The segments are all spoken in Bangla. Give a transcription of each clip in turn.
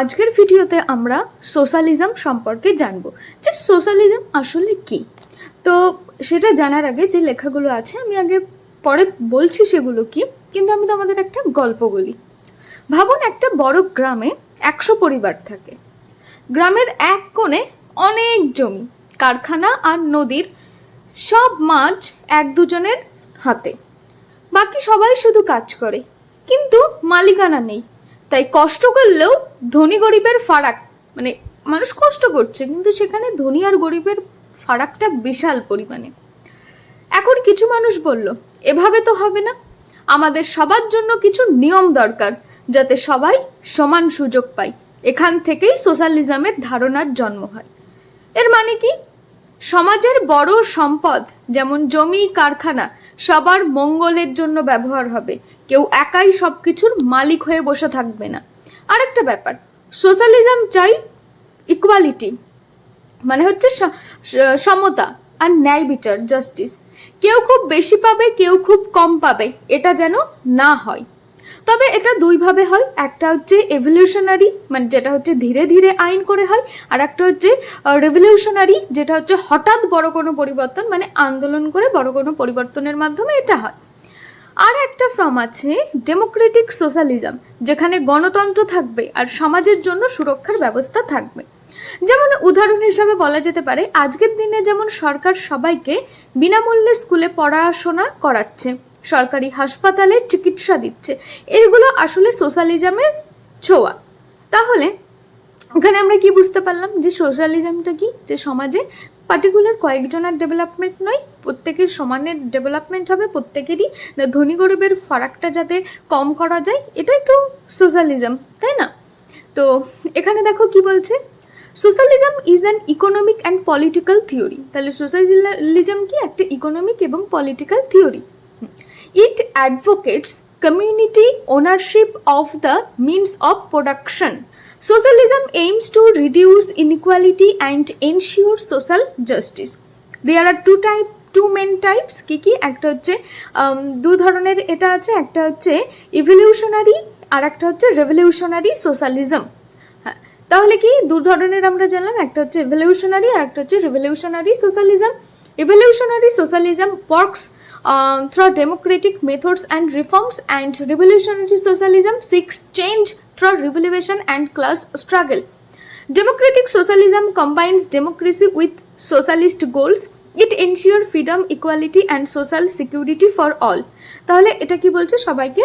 আজকের ভিডিওতে আমরা সোশ্যালিজম সম্পর্কে জানব। যে সোশ্যালিজম আসলে কি? তো সেটা জানার আগে যে লেখাগুলো আছে, আমি আগে পরে বলছি সেগুলো কি, কিন্তু আমি তোমাদের একটা গল্প বলি। ভাবুন একটা বড় গ্রামে একশো পরিবার থাকে। গ্রামের এক কোণে অনেক জমি, কারখানা আর নদীর সব মাছ এক দুজনের হাতে। বাকি সবাই শুধু কাজ করে, কিন্তু মালিকানা নেই। তাই কষ্ট করলেও ধনী গরিবের ফারাক মানে মানুষ কষ্ট করছে, কিন্তু সেখানে ধনী আর গরিবের ফারাকটা বিশাল পরিমাণে। এখন কিছু মানুষ বলল, এভাবে তো হবে না। আমাদের সবার জন্য কিছু নিয়ম দরকার, যাতে সবাই সমান সুযোগ পায়। এখান থেকেই সোশ্যালিজমের ধারণার জন্ম হয়। এর মানে কি? সমাজের বড় সম্পদ, যেমন জমি, কারখানা, সবার মঙ্গলের জন্য ব্যবহার হবে। কেউ একাই সব কিছুর মালিক হয়ে বসে থাকবে না। আরেকটা ব্যাপার সোশ্যালিজম চাই ইকুয়ালিটি মানে হচ্ছে সমতা আর ন্যায় বিচার জাস্টিস কেউ খুব বেশি পাবে, কেউ খুব কম পাবে, এটা যেন না হয়। তবে এটা দুইভাবে হয়। একটা হচ্ছে এভলিউশনারি মানে যেটা হচ্ছে ধীরে ধীরে আইন করে হয়, আর একটা হচ্ছে রেভলিউশনারি যেটা হচ্ছে হঠাৎ বড় কোনো পরিবর্তন মানে আন্দোলন করে বড় কোনো পরিবর্তনের মাধ্যমে এটা হয়। আর একটা ফর্ম আছে ডেমোক্রেটিক সোশ্যালিজম যেখানে গণতন্ত্র থাকবে আর সমাজের জন্য সুরক্ষার ব্যবস্থা থাকবে। যেমন উদাহরণ হিসাবে বলা যেতে পারে, আজকের দিনে যেমন সরকার সবাইকে বিনামূল্যে স্কুলে পড়াশোনা করাচ্ছে সরকারি হাসপাতালে চিকিৎসা দিচ্ছে। এগুলো আসলে সোশ্যালিজমের ছোঁয়া। তাহলে এখানে আমরা কি বুঝতে পারলাম? যে সোশ্যালিজমটা কি? যে সমাজে পার্টিকুলার কয়েকজনের ডেভেলপমেন্ট নয়, প্রত্যেকের সমানের ডেভেলপমেন্ট হবে, প্রত্যেকেরই ধনী গরিবের ফারাকটা যাতে কম করা যায়, এটাই তো সোশ্যালিজম, তাই না? তো এখানে দেখো কি বলছে? Socialism is an economic and political theory তাহলে সোশ্যালিজম কি? একটা ইকোনমিক এবং political theory it advocates community ownership of the means of production Socialism aims to reduce inequality and ensure social justice. There are two type two main types কী কী? একটা হচ্ছে দু ধরনের এটা আছে, একটা হচ্ছে ইভলিউশনারি আর একটা হচ্ছে রেভলিউশনারি সোশ্যালিজম হ্যাঁ তাহলে কি দু ধরনের আমরা জানলাম, একটা হচ্ছে ইভলিউশনারি আর একটা হচ্ছে revolutionary socialism evolutionary socialism works uh, through democratic methods and reforms and revolutionary socialism seeks change through revolution and class struggle democratic socialism combines democracy with socialist goals it ensure freedom equality and social security for all তাহলে এটা কি বলছে সবাইকে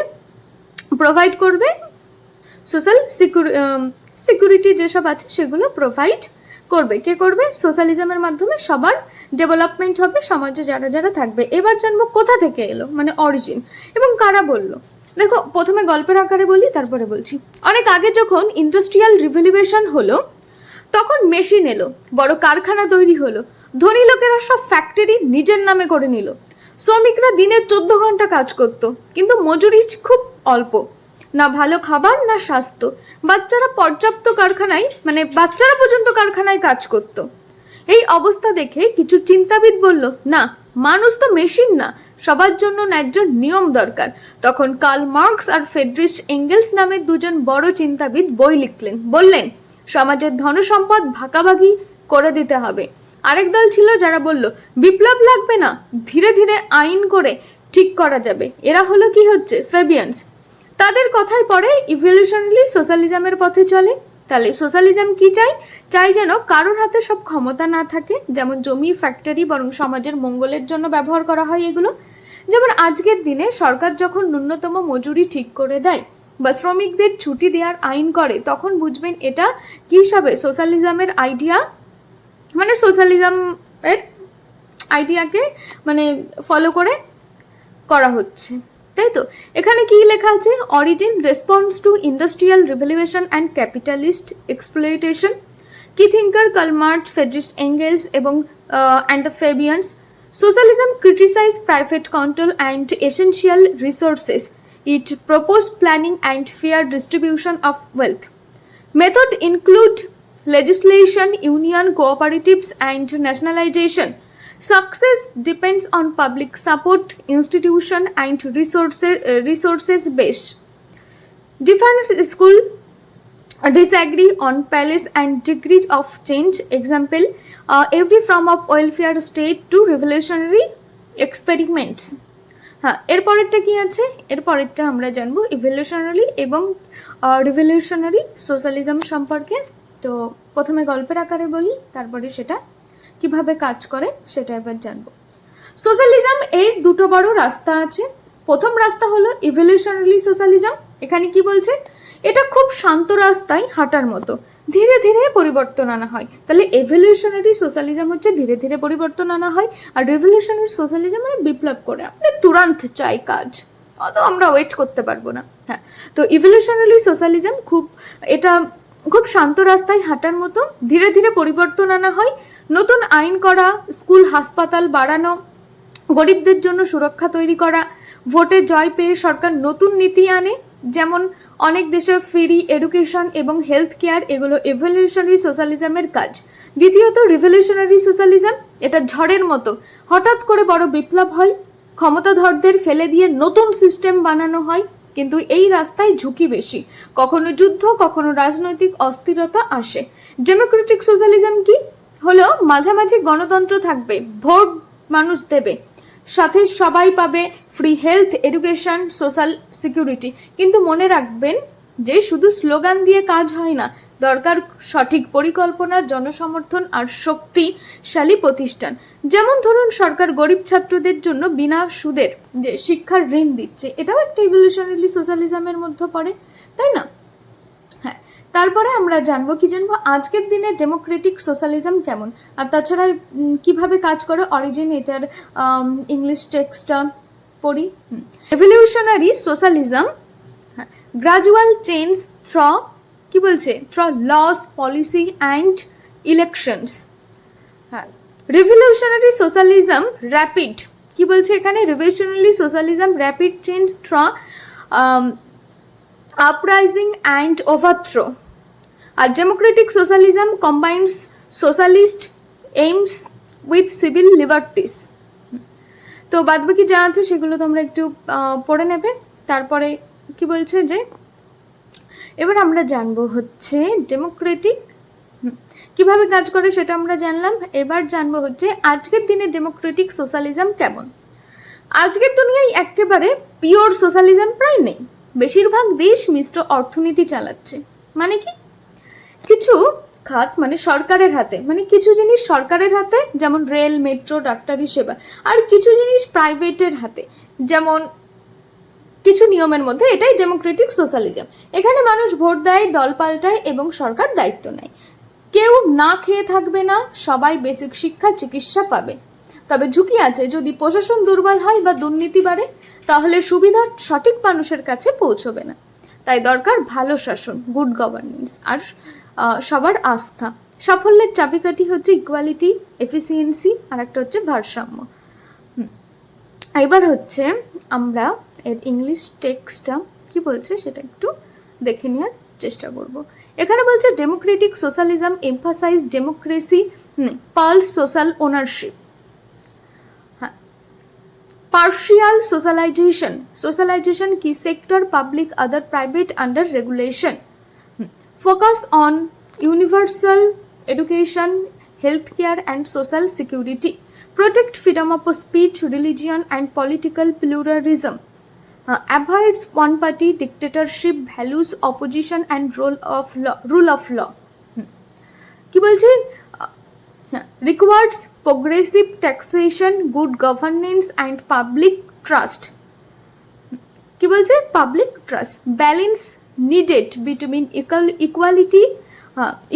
প্রোভাইড করবে সোশ্যাল সিকিউরিটি যেসব আছে সেগুলো প্রোভাইড করবে? কে করবে? সোশ্যালিজমের মাধ্যমে সবার ডেভেলপমেন্ট হবে, সমাজে যারা যারা থাকবে। এবার জানব কোথা থেকে এলো মানে অরিজিন। এবং কারা বলল? দেখো, প্রথমে গল্পের আকারে বলি, তারপরে বলছি। অনেক আগে যখন ইন্ডাস্ট্রিয়াল রিভলিউশন হলো, তখন মেশিন এলো, বড় কারখানা তৈরি হলো। ধনী লোকেরা সব ফ্যাক্টরি নিজের নামে করে নিল। শ্রমিকরা দিনে চোদ্দ ঘণ্টা কাজ করতো, কিন্তু মজুরি খুব অল্প। না ভালো খাবার, না স্বাস্থ্য। বাচ্চারা পর্যাপ্ত কারখানায় মানে বাচ্চারা পর্যন্ত কারখানায় কাজ করত। এই অবস্থা দেখে কিছু চিন্তাবিদ বলল, না, মানুষ তো মেশিন না, সবার জন্য ন্যায্য নিয়ম দরকার। তখন কার্ল মার্কস আর ফেডরিচ এঙ্গেলস নামের দুজন বড় চিন্তাবিদ বই লিখলেন। বললেন, সমাজের ধনসম্পদ ভাগাভাগি করে দিতে হবে। আরেক দল ছিল যারা বলল, বিপ্লব লাগবে না, ধীরে ধীরে আইন করে ঠিক করা যাবে। এরা হলো কি হচ্ছে, ফেবিয়ান্স। তাদের কথায় পরে ইভলিউশনারি সোশ্যালিজমের পথে চলে। তাহলে সোশ্যালিজম কি চাই চাই যেন কারোর হাতে সব ক্ষমতা না থাকে, যেমন জমি ফ্যাক্টরি বরং সমাজের মঙ্গলের জন্য ব্যবহার করা হয় এগুলো। যেমন আজকের দিনে সরকার যখন ন্যূনতম মজুরি ঠিক করে দেয় বা শ্রমিকদের ছুটি দেওয়ার আইন করে, তখন বুঝবেন এটা কি হিসাবে? সোশ্যালিজমের আইডিয়া মানে সোশ্যালিজম এর আইডিয়াকে মানে ফলো করে করা হচ্ছে। তাই তো? এখানে কি লেখা আছে? Origin response to industrial revolution and capitalist exploitation কি thinker Karl Marx Friedrich Engels এবং and the Fabians socialism criticise private control and essential resources it propose planning and fair distribution of wealth method include legislation, union cooperatives, and nationalization. Success depends on public support, institution, and resources, uh, resources base. Different school disagree on palace and degree of change example uh, every form of welfare state to revolutionary experiments হ্যাঁ এরপরেরটা কি আছে এরপরেরটা আমরা জানব ইভলিউশনারি এবং রিভলিউশনারি সোশ্যালিজম সম্পর্কে তো প্রথমে গল্পের আকারে বলি তারপরে সেটা কীভাবে কাজ করে সেটা এবার জানব। সোশ্যালিজম এর দুটো বড় রাস্তা আছে। প্রথম রাস্তা হলো ইভলিউশনারি সোশ্যালিজম এখানে কি বলছে? এটা খুব শান্ত রাস্তায় হাঁটার মতো। ধীরে ধীরে পরিবর্তন আনা হয়। তাহলে এভলিউশনারি সোশ্যালিজম হচ্ছে ধীরে ধীরে পরিবর্তন আনা হয়। আর রেভলিউশনারি সোশ্যালিজম মানে বিপ্লব করে আমাদের তুরান্ত চাই কাজ। অত আমরা ওয়েট করতে পারব না। হ্যাঁ তো ইভলিউশনারি সোশ্যালিজম খুব, এটা খুব শান্ত রাস্তায় হাঁটার মতো। ধীরে ধীরে পরিবর্তন আনা হয়। নতুন আইন করা, স্কুল, হাসপাতাল বাড়ানো, গরিবদের জন্য সুরক্ষা তৈরি করা, ভোটে জয় পেয়ে সরকার নতুন নীতি আনে, যেমন অনেক দেশে ফ্রি এডুকেশন এবং হেলথ কেয়ার, এগুলো এভলিউশনারি সোশ্যালিজমের কাজ। দ্বিতীয়ত রিভলিউশনারি সোশ্যালিজম এটা ঝড়ের মতো। হঠাৎ করে বড় বিপ্লব হয়, ক্ষমতাধরদের ফেলে দিয়ে নতুন সিস্টেম বানানো হয়, কিন্তু এই রাস্তায় ঝুঁকি বেশি। কখনো যুদ্ধ, কখনো রাজনৈতিক অস্থিরতা আসে। ডেমোক্রেটিক সোশ্যালিজম কি? হলো মাঝামাঝি গণতন্ত্র থাকবে, ভোট মানুষ দেবে। সাথে সবাই পাবে free health education social security কিন্তু মনে রাখবেন যে শুধু স্লোগান দিয়ে কাজ হয় না, দরকার সঠিক পরিকল্পনা, জনসমর্থন আর শক্তিশালী প্রতিষ্ঠান। যেমন ধরুন সরকার গরিব ছাত্রদের জন্য বিনা সুদের যে শিক্ষার ঋণ দিচ্ছে, এটাও একটা ইভলিউশনারি সোশ্যালিজমের মধ্যে পড়ে, তাই না? তারপরে আমরা জানব কি জানব আজকের দিনে ডেমোক্রেটিক সোশ্যালিজম কেমন? আর তাছাড়া কীভাবে কাজ করে অরিজিন এটার ইংলিশ টেক্সটটা পড়ি? Revolutionary socialism gradual change through কি বলছে? Through laws policy and elections হ্যাঁ রিভলিউশনারি সোশ্যালিজম র্যাপিড কি বলছে এখানে? Revolutionary socialism rapid change through uprising and overthrow R democratic socialism combines socialist aims with civil liberties তো বাদ বাকি যা আছে সেগুলো তোমরা একটু পড়ে নেবে। তারপরে কি বলছে যে, এবার আমরা জানব হচ্ছে ডেমোক্রেটিক কীভাবে কাজ করে সেটা আমরা জানলাম। এবার জানব হচ্ছে আজকের দিনে ডেমোক্রেটিক সোশ্যালিজম কেমন? আজকের দুনিয়ায় একেবারে পিওর সোশ্যালিজম প্রায় নেই। বেশিরভাগ দেশ মিশ্র অর্থনীতি চালাচ্ছে। মানে কি? কিছু খাত মানে সরকারের হাতে মানে কিছু জিনিস সরকারের হাতে, যেমন রেল, মেট্রো, ডাক্তারি, সেবা। আর কিছু জিনিস প্রাইভেটের হাতে, যেমন কিছু নিয়মের মধ্যে এটাই ডেমোক্রেটিক সোশ্যালিজম। এখানে মানুষ ভোট দেয়, দল পাল্টায় এবং সরকার দায়িত্ব নেয়। কেউ না খেয়ে থাকবে না, সবাই বেসিক শিক্ষা, চিকিৎসা পাবে। তবে ঝুঁকি আছে। যদি প্রশাসন দুর্বল হয় বা দুর্নীতি বাড়ে, তাহলে সুবিধা সঠিক মানুষের কাছে পৌঁছবে না। তাই দরকার ভালো শাসন গুড গভর্নেন্স আর সবার আস্থা। সাফল্যের চাবিকাঠি হচ্ছে ইকুয়ালিটি এফিসিয়েন্সি আর একটা হচ্ছে ভারসাম্য। এবার হচ্ছে আমরা এর ইংলিশ টেক্সটটা কি বলছে সেটা একটু দেখে নেওয়ার চেষ্টা করব। এখানে বলছে democratic socialism emphasise democracy plus social ownership partial socialisation socialisation কি sector public other private under regulation focus on universal education health care and social security protect freedom of speech religion and political pluralism avoids one party dictatorship values opposition and role of law rule of law কী বলছে? Requires progressive taxation good governance and public trust কি বলছে? Public trust balance needed between equality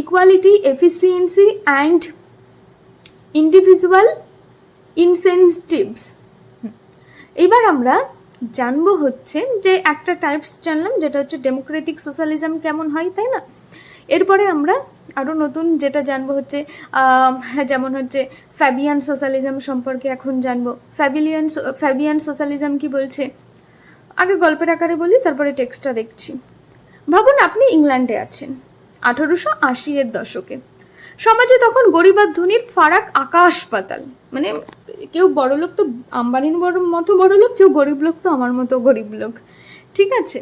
equality efficiency and individual incentives এবার আমরা জানব হচ্ছে যে একটা টাইপস জানলাম, যেটা হচ্ছে ডেমোক্রেটিক সোশ্যালিজম কেমন হয়, তাই না? এরপরে আমরা আরও নতুন যেটা জানব হচ্ছে যেমন হচ্ছে ফ্যাবিয়ান সোশ্যালিজম সম্পর্কে এখন জানব। ফ্যাবিলিয়ান ফ্যাবিয়ান সোশ্যালিজম কি বলছে? আগে গল্পের আকারে বলি, তারপরে টেক্সটটা দেখছি। ভাবুন আপনি ইংল্যান্ডে আছেন, আঠারোশো আশি এর দশকে। সমাজে তখন গরিব আর ধনীর ফারাক আকাশ পাতাল। মানে কেউ বড় লোক তো আম্বানির বড়, মতো বড় লোক কেউ গরিব লোক তো আমার মতো গরিব লোক। ঠিক আছে?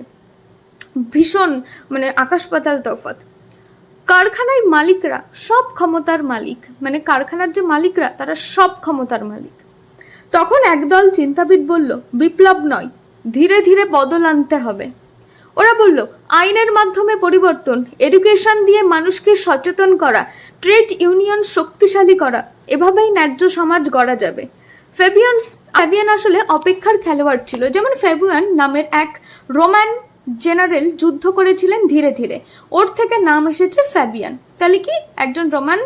ভীষণ মানে আকাশ পাতাল তফাৎ। কারখানায় মালিকরা সব ক্ষমতার মালিক। মানে কারখানার যে মালিকরা, তারা সব ক্ষমতার মালিক। তখন একদল চিন্তাবিদ বলল, বিপ্লব নয়, ধীরে ধীরে বদল আনতে হবে। ওরা বলল, আইনের মাধ্যমে পরিবর্তন, এডুকেশন দিয়ে মানুষকে সচেতন করা, ট্রেড ইউনিয়ন শক্তিশালী করা, এভাবেই ন্যায্য সমাজ গড়া যাবে। ফেবিয়ান ফেবিয়ান আসলে অপেক্ষার খেলোয়াড় ছিল। যেমন ফেবিয়ান নামের এক রোমান জেনারেল যুদ্ধ করেছিলেন ধীরে ধীরে। ওর থেকে নাম এসেছে ফ্যাবিয়ান। তাহলে কি একজন রোমান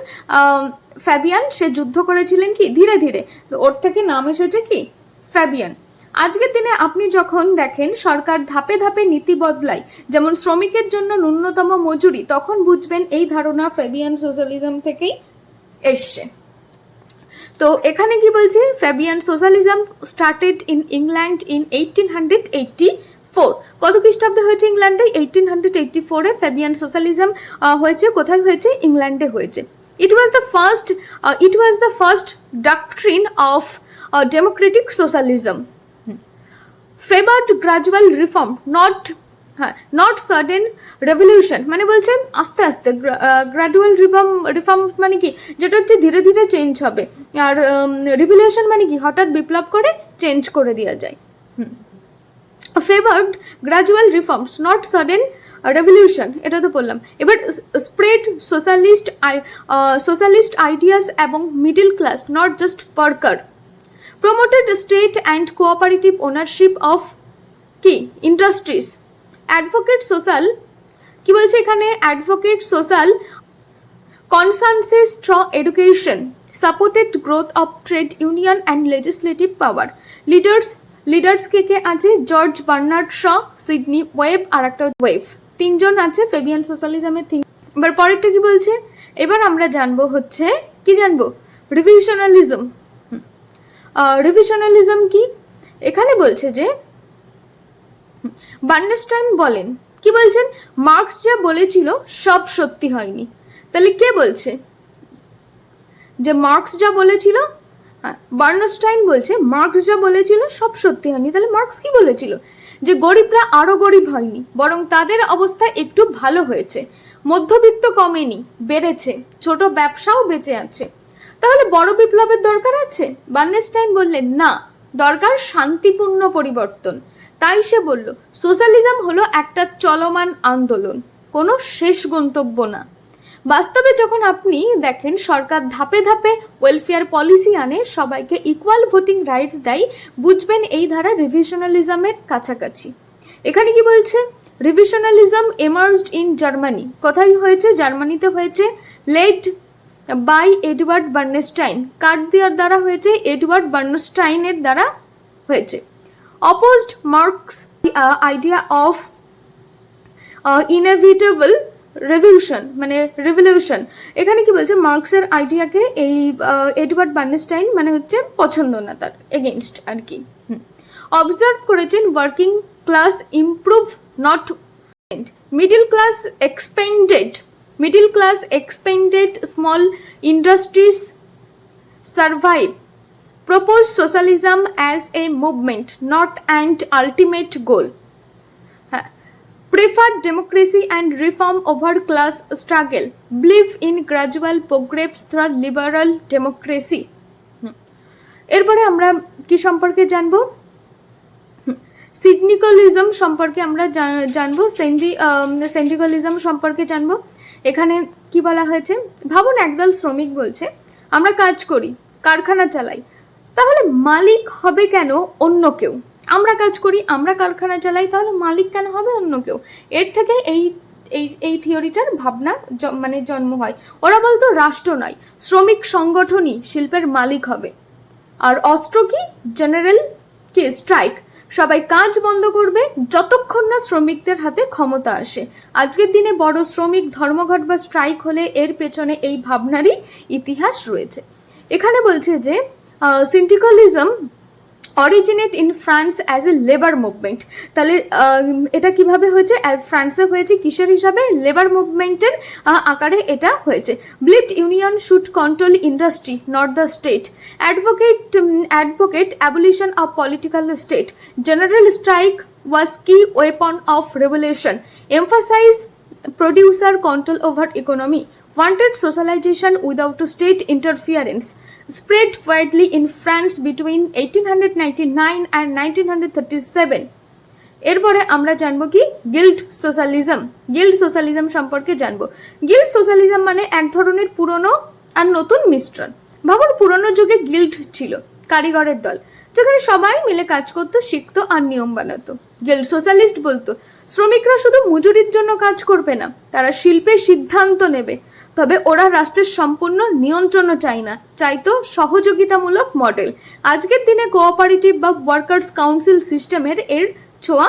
ফ্যাবিয়ান, সে যুদ্ধ করেছিলেন কি ধীরে ধীরে? ওর থেকে নাম এসেছে কি? ফ্যাবিয়ান। আজকের দিনে আপনি যখন দেখেন সরকার ধাপে ধাপে নীতি বদলায়, যেমন শ্রমিকের জন্য ন্যূনতম মজুরি, তখন বুঝবেন এই ধারণা ফেবিয়ান সোশ্যালিজম থেকেই এসছে। তো এখানে কি বলছে? Fabian socialism started in England in eighteen hundred eighty four. কত খ্রিস্টাব্দে হয়েছে ইংল্যান্ডে? এইটিন হান্ড্রেড এইটটি ফোরে ফেবিয়ান সোশ্যালিজম হয়েছে। কোথায় হয়েছে? ইংল্যান্ডে হয়েছে। It was the first it was the first doctrine of democratic socialism favoured gradual reform not হ্যাঁ নট সাডেন রেভলিউশন মানে বলছে আস্তে আস্তে গ্রাজুয়াল রিফর্ম রিফর্ম মানে কি? যেটা হচ্ছে ধীরে ধীরে চেঞ্জ হবে। আর রিভলিউশন মানে কি? হঠাৎ বিপ্লব করে চেঞ্জ করে দেওয়া যায়। Favoured gradual reforms not sudden revolution এটা তো বললাম। এবার স্প্রেড সোশ্যালিস্ট সোশ্যালিস্ট আইডিয়াস এবং middle class not just worker promoted state and cooperative ownership of কি? ইন্ডাস্ট্রিজ অ্যাডভোকেট সোশ্যাল কি বলছে এখানে? Advocate social consciousness through education supported growth of trade union and legislative power leaders leaders কে কে আছে? George Bernard Shaw, Sidney Webb আর একটা ওয়েভ তিনজন আছে, ফেবিয়ান সোশ্যালিজমের তিন এবার পরেরটা কি বলছে? এবার আমরা জানব হচ্ছে, কি জানব? রিভিশনালিজম। রিভিশনালিজম কি? এখানে বলছে যে বার্নেস্টাইন বলেন। কি বলছেন? মার্কস যা বলেছিল, সব সত্যি হয়নি। তাহলে কে বলছে? যে মার্কস যা বলেছিল বার্নস্টাইন বলছে, মার্কস যা বলেছিল সব সত্যি হয়নি। তাহলে মার্কস কি বলেছিল? যে গরিবরা আরও গরিব হয়নি, বরং তাদের অবস্থা একটু ভালো হয়েছে। মধ্যবিত্ত কমেনি, বেড়েছে, ছোট ব্যবসাও বেঁচে আছে। তাহলে বড় বিপ্লবের দরকার আছে? বার্নেস্টাইন বললেন, না, দরকার শান্তিপূর্ণ পরিবর্তন। তাই সে বলল, সোশ্যালিজম হলো একটা চলমান আন্দোলন, কোনো শেষ গন্তব্য না। বাস্তবে যখন আপনি দেখেন সরকার ধাপে ধাপে ওয়েলফেয়ার পলিসি আনে, সবাইকে ইকুয়াল ভোটিং রাইটস দেয়, বুঝবেন এই ধারা রিভিশনালিজমের কাছাকাছি। এখানে কি বলছে? রিভিশনালিজম এমার্জড ইন জার্মানি কোথায় হয়েছে? জার্মানিতে হয়েছে। লেট বাই এডওয়ার্ড বার্নেস্টাইন কার্ড দেওয়ার দ্বারা হয়েছে? এডওয়ার্ড বার্নস্টাইনের দ্বারা হয়েছে। Opposed Marx idea of inevitable revolution মানে রেভলিউশন এখানে কি বলছে? মার্কসের আইডিয়াকে এই এডওয়ার্ড বার্নেস্টাইন মানে হচ্ছে পছন্দ না তার এগেনস্ট আর কি অবজার্ভ করেছেন working class improve not middle class expanded middle class expanded small industries survive. Propose socialism as a movement not and ultimate goal. Prefer democracy and reform over class struggle. Believe in gradual progress through liberal democracy. হুম। এরপরে আমরা কি সম্পর্কে জানব? সিডনিকলিজম সম্পর্কে আমরা জানব। সেন্ডি সেন্ডিকলিজম সম্পর্কে জানব। এখানে কি বলা হয়েছে? ভাবুন একদল শ্রমিক বলছে, আমরা কাজ করি, কারখানা চালাই। তাহলে মালিক হবে কেন অন্য কেউ? আমরা কাজ করি, আমরা কারখানা চালাই, তাহলে মালিক কেন হবে অন্য কেউ? এর থেকে এই এই এই থিওরিটার ভাবনা মানে জন্ম হয়। ওরা বলতো রাষ্ট্র নয়, শ্রমিক সংগঠনই শিল্পের মালিক হবে। আর অস্ত্র কি? জেনারেল কি? স্ট্রাইক সবাই কাজ বন্ধ করবে যতক্ষণ না শ্রমিকদের হাতে ক্ষমতা আসে। আজকের দিনে বড় শ্রমিক ধর্মঘট বা স্ট্রাইক হলে এর পেছনে এই ভাবনারই ইতিহাস রয়েছে। এখানে বলছে যে syndicalism originate in France as a labour movement. তাহলে এটা কীভাবে হয়েছে? ফ্রান্সে হয়েছে কিসের হিসাবে? লেবার মুভমেন্টের আকারে এটা হয়েছে। Believed union should control industry, not the state. Advocate advocate, abolition of political state. General strike was key weapon of revolution emphasize producer control over economy wanted socialization without state interference spread widely in France between 1899 and 1937 এরপরে আমরা জানব কি? গিল্ড সোশ্যালিজম গিল্ড সোশ্যালিজম সম্পর্কে জানব। গিল্ড সোশ্যালিজম মানে এক ধরনের পুরনো আর নতুন মিশ্রণ। ভাবুন, পুরনো যুগে গিল্ড ছিল, কারিগরের দল, যেখানে সবাই মিলে কাজ করতো, শিখতো আর নিয়ম বানাতো। গিল্ড সোশ্যালিস্ট বলতো, শ্রমিকরা শুধু মজুরির জন্য কাজ করবে না, তারা শিল্পের সিদ্ধান্ত নেবে। তবে ওরা রাষ্ট্রের সম্পূর্ণ নিয়ন্ত্রণও চায় না। চাইতো সহযোগিতামূলক মডেল। আজকের দিনে কোঅপারেটিভ বা ওয়ার্কার্স কাউন্সিল সিস্টেমের এর ছোঁয়া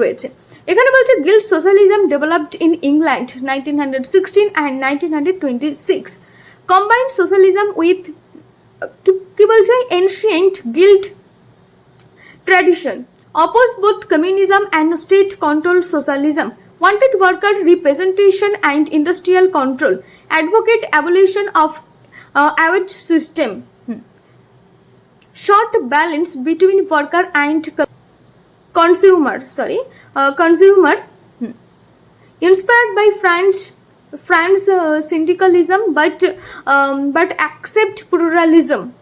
রয়েছে। এখানে বলছে guild socialism developed in England nineteen hundred sixteen and nineteen hundred twenty six combined socialism with কি বলছে? Ancient guild tradition oppose both communism and state control socialism wanted worker representation and industrial control advocate abolition of uh, system Hmm. short balance between worker and co- consumer sorry uh, consumer Hmm. inspired by french france uh, syndicalism but um, but accept pluralism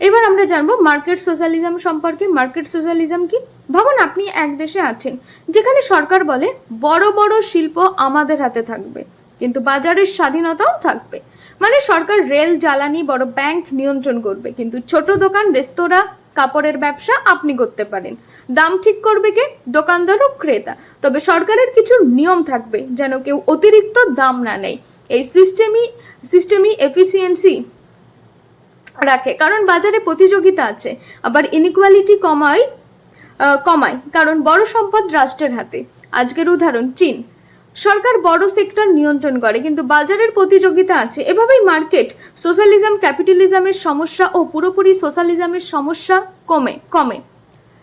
এবার আমরা জানব মার্কেট সোশ্যালিজম সম্পর্কে। মার্কেট সোশ্যালিজম কি? ভাবুন আপনি এক দেশে আছেন, যেখানে সরকার বলে বড় বড় শিল্প আমাদের হাতে থাকবে, কিন্তু বাজারের স্বাধীনতাও থাকবে। মানে সরকার রেল, জ্বালানি, বড় ব্যাংক নিয়ন্ত্রণ করবে, কিন্তু ছোট দোকান, রেস্তোরাঁ, কাপড়ের ব্যবসা আপনি করতে পারেন। দাম ঠিক করবে কে? দোকানদার ও ক্রেতা। তবে সরকারের কিছু নিয়ম থাকবে, যেন কেউ অতিরিক্ত দাম না নেয়। এই সিস্টেমই সিস্টেমই এফিসিয়েন্সি রাখে। কারণ বাজারে প্রতিযোগিতা আছে, আবার ইনইকুয়ালিটি কমায় কমায়। কারণ বড় সম্পদ রাষ্ট্রের হাতে। আজকের উদাহরণ, চীন। সরকার বড় সেক্টর নিয়ন্ত্রণ করে, কিন্তু বাজারের প্রতিযোগিতা আছে। এভাবেই মার্কেট সোশ্যালিজম ক্যাপিটালিজমের সমস্যা ও পুরোপুরি সোশ্যালিজমের সমস্যা কমে কমে।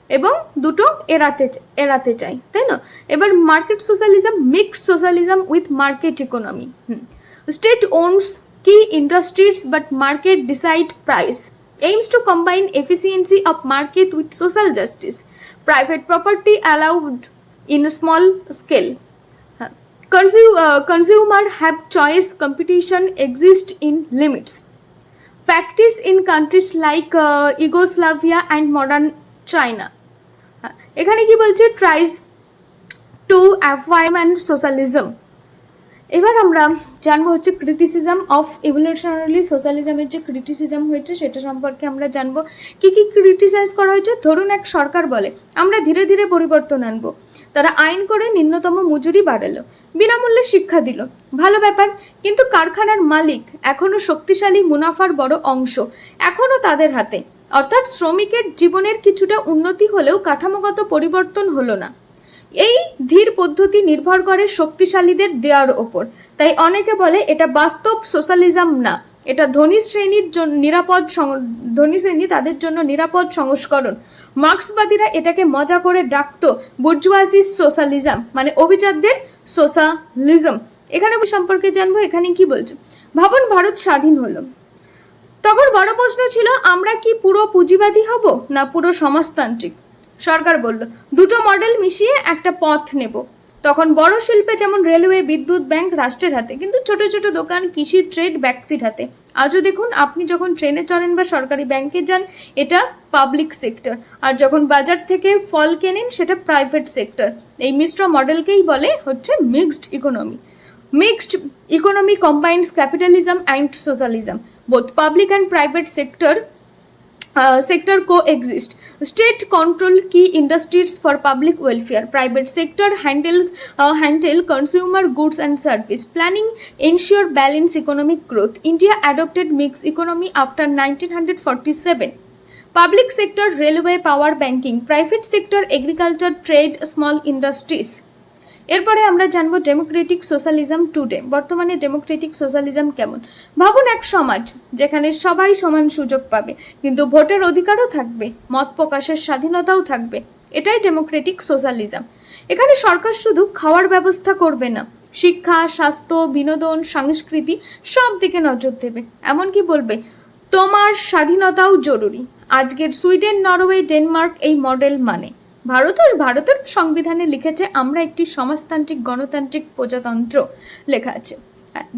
এবং দুটো এড়াতে এড়াতে চাই তাই না? এবার market socialism mix socialism with market economy state owns key industries but market decide price aims to combine efficiency of market with social justice private property allowed in a small scale Huh. Consu- uh, consumer have choice competition exist in limits practice in countries like uh, Yugoslavia and modern China হ্যাঁ, এখানে কি বলছে tries to affirm and socialism এবার আমরা জানব হচ্ছে ক্রিটিসিজম অফ ইভলিউশনারি সোশ্যালিজমের যে ক্রিটিসিজম হয়েছে সেটা সম্পর্কে আমরা জানব। কি কি ক্রিটিসাইজ করা হয়েছে? ধরুন এক সরকার বলে, আমরা ধীরে ধীরে পরিবর্তন আনব। তারা আইন করে নিম্নতম মজুরি বাড়ালো, বিনামূল্যে শিক্ষা দিল। ভালো ব্যাপার, কিন্তু কারখানার মালিক এখনও শক্তিশালী মুনাফার বড় অংশ এখনও তাদের হাতে। অর্থাৎ শ্রমিকের জীবনের কিছুটা উন্নতি হলেও কাঠামোগত পরিবর্তন হলো না। এই ধীর পদ্ধতি নির্ভর করে শক্তিশালীদের দেওয়ার ওপর। তাই অনেকে বলে এটা বাস্তব সোশ্যালিজম না। এটা ধনী শ্রেণির জন্য নিরাপদ ধনী শ্রেণি তাদের জন্য নিরাপদ সংস্করণ। মার্ক্সবাদীরা এটাকে মজা করে ডাকতো বুর্জুয়াসি সোশ্যালিজম মানে অভিজাতদের সোশ্যালিজম। এখানে সম্পর্কে জানব, এখানে কি বলছে? ভাবুন ভারত স্বাধীন হলো। তখন বড় প্রশ্ন ছিল, আমরা কি পুরো পুঁজিবাদী হব না পুরো সমাজতান্ত্রিক? সরকার বলল দুটো মডেল মিশিয়ে একটা পথ নেব। তখন বড় শিল্পে যেমন রেলওয়ে বিদ্যুৎ ব্যাংক রাষ্ট্রের হাতে কিন্তু ছোট ছোট দোকান কৃষি ট্রেড ব্যক্তির হাতে। আজও দেখুন আপনি যখন ট্রেনে চড়েন বা সরকারি ব্যাংকে যান এটা পাবলিক সেক্টর আর যখন বাজার থেকে ফল কেনেন সেটা প্রাইভেট সেক্টর এই মিশ্র মডেলকেই বলে হচ্ছে mixed economy mixed economy combines capitalism and socialism Both public and private uh, sector coexist. State control key industries for public welfare. Private sector handle uh, handle consumer goods and service. Planning ensure balance economic growth. India adopted mixed economy after 1947. Public sector railway power banking. Private sector agriculture trade small industries. এরপরে আমরা জানব ডেমোক্রেটিক সোশ্যালিজম টুডে বর্তমানে ডেমোক্রেটিক সোশ্যালিজম কেমন? ভাবুন এক সমাজ যেখানে সবাই সমান সুযোগ পাবে, কিন্তু ভোটের অধিকারও থাকবে, মত প্রকাশের স্বাধীনতাও থাকবে। এটাই ডেমোক্রেটিক সোশ্যালিজম এখানে সরকার শুধু খাওয়ার ব্যবস্থা করবে না, শিক্ষা, স্বাস্থ্য, বিনোদন, সংস্কৃতি সব দিকে নজর দেবে। এমনকি বলবে, তোমার স্বাধীনতাও জরুরি। আজকের সুইডেন, নরওয়ে, ডেনমার্ক এই মডেল মানে। ভারত ভারতের সংবিধানে লিখেছে, আমরা একটি সমাজতান্ত্রিক, গণতান্ত্রিক প্রজাতন্ত্র লেখা আছে।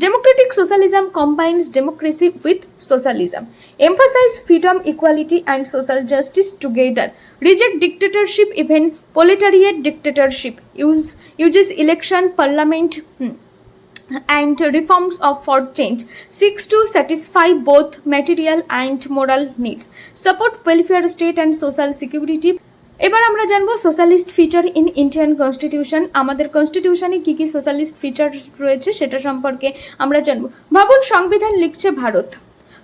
Democratic socialism combines democracy with socialism emphasise freedom equality and social justice together reject dictatorship even proletariat dictatorship use uses election parliament and reforms of for change seeks to satisfy both material and moral needs support welfare state and social security এবার আমরা জানব socialist feature in Indian constitution আমাদের কনস্টিটিউশনে কি কি সোশ্যালিস্ট ফিচার রয়েছে সেটা সম্পর্কে আমরা জানব। ভাবুন সংবিধান লিখছে ভারত।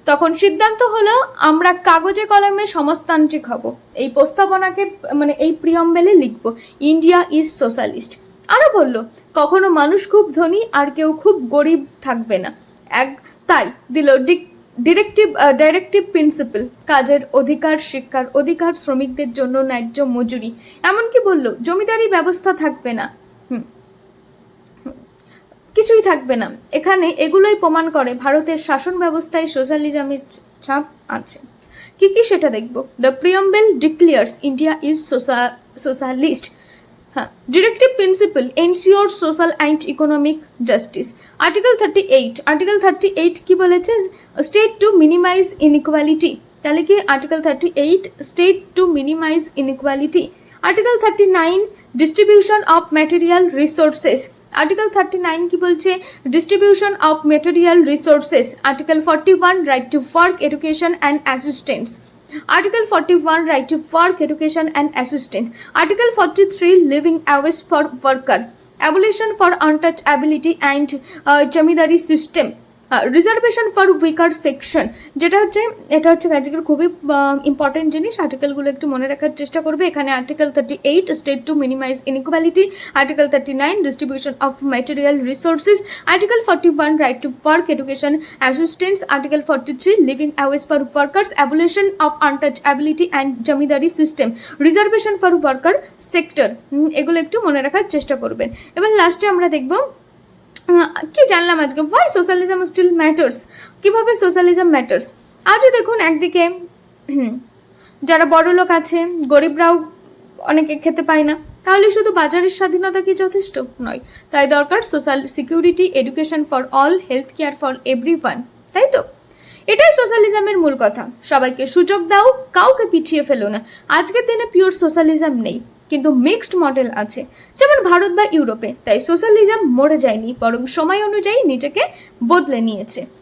তখন সিদ্ধান্ত হলো, আমরা কাগজে কলমে সমাজতান্ত্রিক হব। এই প্রস্তাবনাকে মানে এই প্রিয়ম্বেলে লিখব ইন্ডিয়া ইজ সোশ্যালিস্ট আরও বলল, কখনো মানুষ খুব ধনী আর কেউ খুব গরিব থাকবে না। এক, তাই দিল ডিরেক্টিভ ডাইরেক্টিভ প্রিন্সিপাল কাজের অধিকার, শিক্ষার অধিকার, শ্রমিকদের জন্য ন্যায্য মজুরি। এমনকি বলল, জমিদারি ব্যবস্থা থাকবে না। হুম। কিছুই থাকবে না। এখানে এগুলোই প্রমাণ করে ভারতের শাসন ব্যবস্থায় সোশ্যালিজমের ছাপ আছে। কি কি সেটা দেখব? The preamble declares India is social socialist হ্যাঁ directive principal ensure social and economic justice article thirty eight article thirty eight কী বলেছে? স্টেট টু মিনিমাইজ ইনইকুয়ালিটি তাহলে কি article thirty eight state to minimise inequality article thirty nine distribution of material resources article thirty nine কি বলছে distribution of material resources article forty one right to work education and assistance Article 41 Right to Work, Education and Assistance. Article 43 Living Hours for Worker. Abolition for Untouchability and uh, Jamidari System. Reservation for weaker section যেটা হচ্ছে, এটা হচ্ছে আজকের খুবই ইম্পর্টেন্ট জিনিস। আর্টিকেলগুলো একটু মনে রাখার চেষ্টা করবে। এখানে article thirty eight state to minimise inequality article thirty nine distribution of material resources article forty one right to work education assistance article forty three living wages for workers abolition of untouchability and zamindari system reservation for worker sector এগুলো একটু মনে রাখার চেষ্টা করবেন। এবার লাস্টে আমরা দেখব কি জানলাম আজকে? হোয়াই সোশ্যালিজম স্টিল ম্যাটার্স কীভাবে সোশ্যালিজম ম্যাটার্স আজও দেখুন একদিকে যারা বড় লোক আছে, গরিবরাও অনেকে খেতে পায় না। তাহলে শুধু বাজারের স্বাধীনতা কি যথেষ্ট? নয়। তাই দরকার social security education for all health care for every one তাই তো? এটাই সোশ্যালিজমের মূল কথা। সবাইকে সুযোগ দাও, কাউকে পিছিয়ে ফেলো না। আজকের দিনে পিওর সোশ্যালিজম নেই। কিন্তু মিক্সড মডেল আছে। যেমন ভারত বা ইউরোপে, তাই সোশ্যালিজম মরে যায়নি, বরং সময় অনুযায়ী নিজেকে বদলে নিয়েছে।